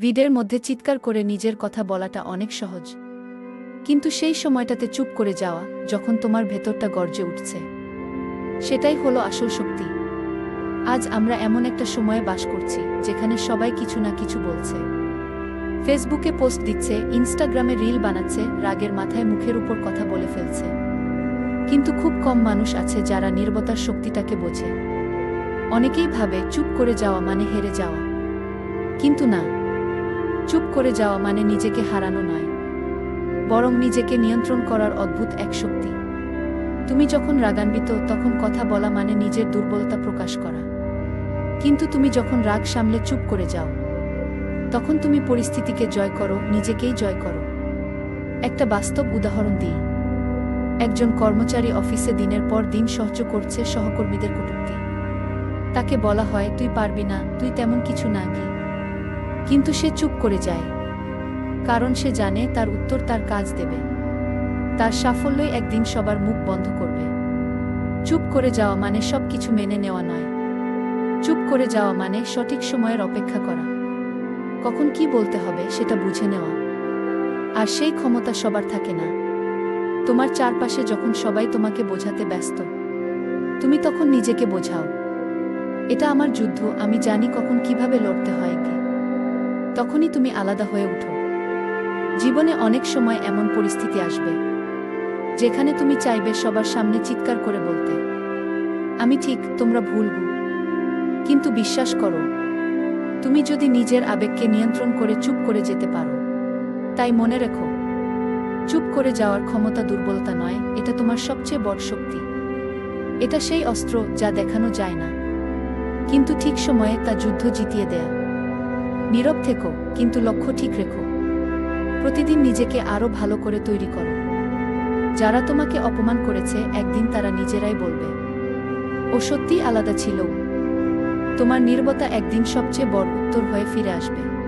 ভিডের মধ্যে চিৎকার করে নিজের কথা বলাটা অনেক সহজ। কিন্তু সেই সময়টাতে চুপ করে যাওয়া, যখন তোমার ভেতরটা গর্জে উঠছে। সেটাই হলো আসল শক্তি। আজ আমরা এমন একটা সময়ে বাস করছি, যেখানে সবাই কিছু না কিছু বলছে। ফেসবুকে পোস্ট দিচ্ছে ইনস্টাগ্রামে রিল বানাচ্ছে, রাগের মাথায় মুখের উপর কথা বলে ফেলছে। কিন্তু খুব কম মানুষ আছে যারা নির্বতার শক্তিটাকে বোঝে। অনেকেই ভাবে চুপ করে যাওয়া মানে হেরে যাওয়া। কিন্তু না। চুপ করে যাওয়া মানে নিজেকে হারানো নয়, বরং নিজেকে নিয়ন্ত্রণ করার অদ্ভুত এক শক্তি। তুমি যখন রাগান্বিত, তখন কথা বলা মানে নিজের দুর্বলতা প্রকাশ করা। কিন্তু তুমি যখন রাগ সামলে চুপ করে যাও, তখন তুমি পরিস্থিতিকে জয় করো, নিজেকেই জয় করো। একটা বাস্তব উদাহরণ দিই। একজন কর্মচারী অফিসে দিনের পর দিন সহ্য করছে সহকর্মীদের কটূক্তি। তাকে বলা হয়, তুই পারবি না, তুই তেমন কিছু না, কি? কিন্তু সে চুপ করে যায়। কারণ সে জানে তার উত্তর তার কাজ দেবে। তার সাফল্যই একদিন সবার মুখ বন্ধ করবে। চুপ করে যাওয়া মানে সব কিছু মেনে নেওয়া নয়। চুপ করে যাওয়া মানে সঠিক সময়ের অপেক্ষা করা। কখন কি বলতে হবে সেটা বুঝে নেওয়া। আর সেই ক্ষমতা সবার থাকে না। তোমার চারপাশে যখন সবাই তোমাকে বোঝাতে ব্যস্ত, তুমি তখন নিজেকে বোঝাও। এটা আমার যুদ্ধ, আমি জানি কখন কীভাবে লড়তে হয় তখনই তুমি আলাদা হয়ে উঠো। জীবনে অনেক সময় এমন পরিস্থিতি আসবে, যেখানে তুমি চাইবে সবার সামনে চিৎকার করে বলতে, আমি ঠিক, তোমরা ভুলব কিন্তু বিশ্বাস করো, তুমি যদি নিজের আবেগকে নিয়ন্ত্রণ করে চুপ করে যেতে পারো, তাই মনে রেখো, চুপ করে যাওয়ার ক্ষমতা দুর্বলতা নয়, এটা তোমার সবচেয়ে বড় শক্তি। এটা সেই অস্ত্র যা দেখানো যায় না, কিন্তু ঠিক সময়ে তা যুদ্ধ জিতিয়ে দেয়া। নীরব থেকো, কিন্তু লক্ষ্য ঠিক রেখো। প্রতিদিন নিজেকে আরও ভালো করে তৈরি করো। যারা তোমাকে অপমান করেছে, একদিন তারা নিজেরাই বলবে, ও সত্যিই আলাদা ছিল। তোমার নির্বতা একদিন সবচেয়ে বড় উত্তর হয়ে ফিরে আসবে।